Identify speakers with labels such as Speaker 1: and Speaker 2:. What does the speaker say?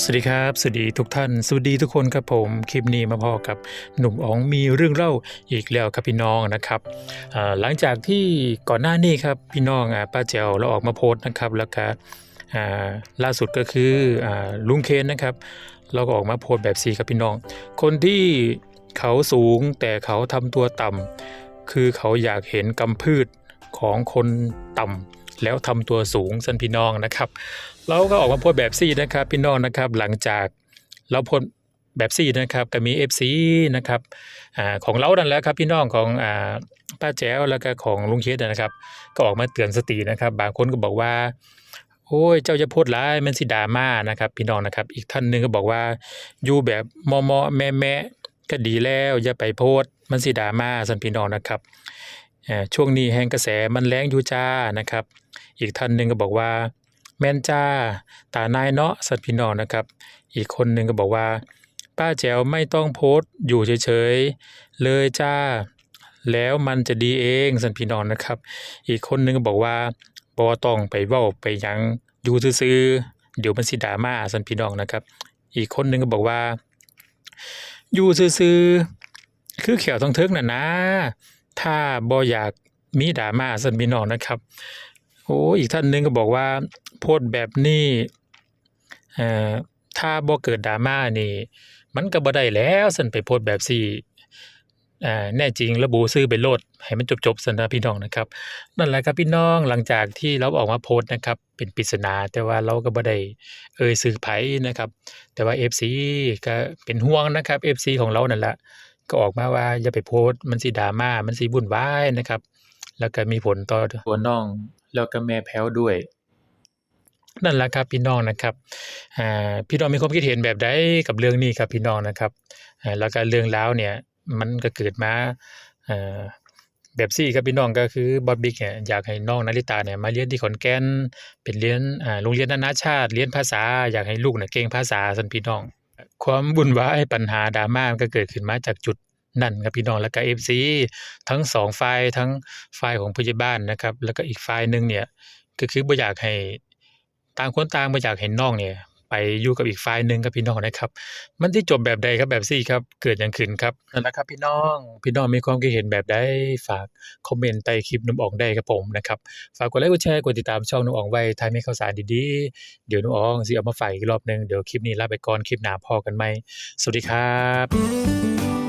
Speaker 1: สวัสดีครับ สวัสดีทุกท่าน สวัสดีทุกคนครับผม คลิปนี้มาพอกับหนุ่มอ๋องมีเรื่องเล่าอีกแล้วครับพี่น้องนะครับ หลังจากที่ก่อนหน้านี้ครับพี่น้องอ่าป้าแจ๋วเราออกมาโพสต์นะครับ แล้วก็ล่าสุดก็คืออลุงเคนนะครับ เราก็ออกมาโพสต์แบบสีครับพี่น้อง คนที่เขาสูงแต่เขาทำตัวต่ำคือเขาอยากเห็นกำพืชของคนต่ำ แล้วทำตัวสูงสันพี่น้องนะครับ เราก็ออกมาโพสต์แบบซี่นะครับพี่น้องนะครับ หลังจากเราโพสต์แบบซี่นะครับก็มี FC นะครับอของเรานั่นแหละครับพี่น้องของอป้าแจ๋วแล้วก็ของลุงเคสนะครับ ก็ออกมาเตือนสตินะครับ บางคนก็บอกว่าโอ้ยเจ้าจะโพดร้ายมันสิดราม่านะครับ พี่น้องนะครับ อีกท่านหนึ่งก็บอกว่าอยู่แบบมอมอแม่แม่ก็ดีแล้วอย่าไปโพดมันสิดราม่าสันพี่น้องนะครับ ช่วงนี้แห่งกระแสมันแรงอยู่จ้านะครับ อีกท่านหนึ่งก็บอกว่า แม่นจ้า ตานายเนาะสัตว์พี่น้องนะครับ อีกคนหนึ่งก็บอกว่า ป้าแจ๋วไม่ต้องโพสต์อยู่เฉยๆเลยจ้า แล้วมันจะดีเองสันพี่น้องนะครับ อีกคนหนึ่งก็บอกว่าบ่ต้องไปเว้าไปยังอยู่ซื่อๆเดี๋ยวมันสิดาม่าสันพี่น้องนะครับ อีกคนหนึ่งก็บอกว่า อยู่ซื่อๆคือเขียวต้องเทิกน่ะนะ ถ้าบ่อยากมีดราม่าสันพี่น้องนะครับ โอ้อีกท่านหนึงก็บอกว่า โพสต์แบบนี้ถ้าบ่เกิดดราม่านี่ มันก็บ่ได้แล้วซั่นไปโพสต์แบบซี่แน่จริงระบุชื่อไปโลดให้มันจบๆซั่นนะพี่น้องนะครับ นั่นแหละครับพี่น้องหลังจากที่เราออกมาโพสต์นะครับ เป็นปริศนาแต่ว่าเราก็บ่ได้เอ่ยชื่อไผนะครับ แต่ว่า FC ก็เป็นห่วงนะครับ FC ของเรานั่นแหละ ก็ออกมาว่าอย่าไปโพสต์มันสิดราม่ามันสิวุ่นวายนะครับ แล้วก็มีผลต่อตัวน้อง แล้วก็แม่แพ้วด้วย นั่นแหละครับพี่น้องนะครับอ่าพี่น้องมีความคิดเห็นแบบใดกับเรื่องนี้ครับพี่น้องนะครับอ่าแล้วก็เรื่องราวเนี่ยมันก็เกิดมาอ่าแบบซี่ครับพี่น้องก็คือบอสบิ๊กเนี่ยอยากให้น้องนาริตาเนี่ยมาเรียนที่ขอนแก่นเป็นเรียนอ่าโรงเรียนนานาชาติเรียนภาษา อยากให้ลูกเนี่ยเก่งภาษาซั่นพี่น้อง ความบุญวายปัญหาดราม่าก็เกิดขึ้นมาจากจุดนั่นครับพี่น้องแล้วก็เอฟซีทั้งสองฝ่ายทั้งฝ่ายของพยาบ้านนะครับ แล้วก็อีกฝ่ายหนึ่งเนี่ยก็คือบ่อยากให้ต่างคนต่างบ่อยากเห็นน้องเนี่ย ไปอยู่กับอีกฝ่ายหนึ่งครับพี่น้องนะครับ มันสิจบแบบใดครับแบบซี่ครับ เกิดหยังขึ้นครับนั่นแหละครับพี่น้องพี่น้องมีความคิดเห็นแบบใดฝากคอมเมนต์ใต้คลิปหนุ่มอ๋องได้ครับผมนะครับฝากกดไลค์กดแชร์กดติดตามช่องหนุ่มอ๋องไว้ถ้ามีข่าวสารดีๆเดี๋ยวหนุ่มอ๋องสิเอามาฝากอีกรอบหนึงเดี๋ยวคลิปนี้ลาไปก่อนคลิปหน้าพอกันใหม่สวัสดีครับ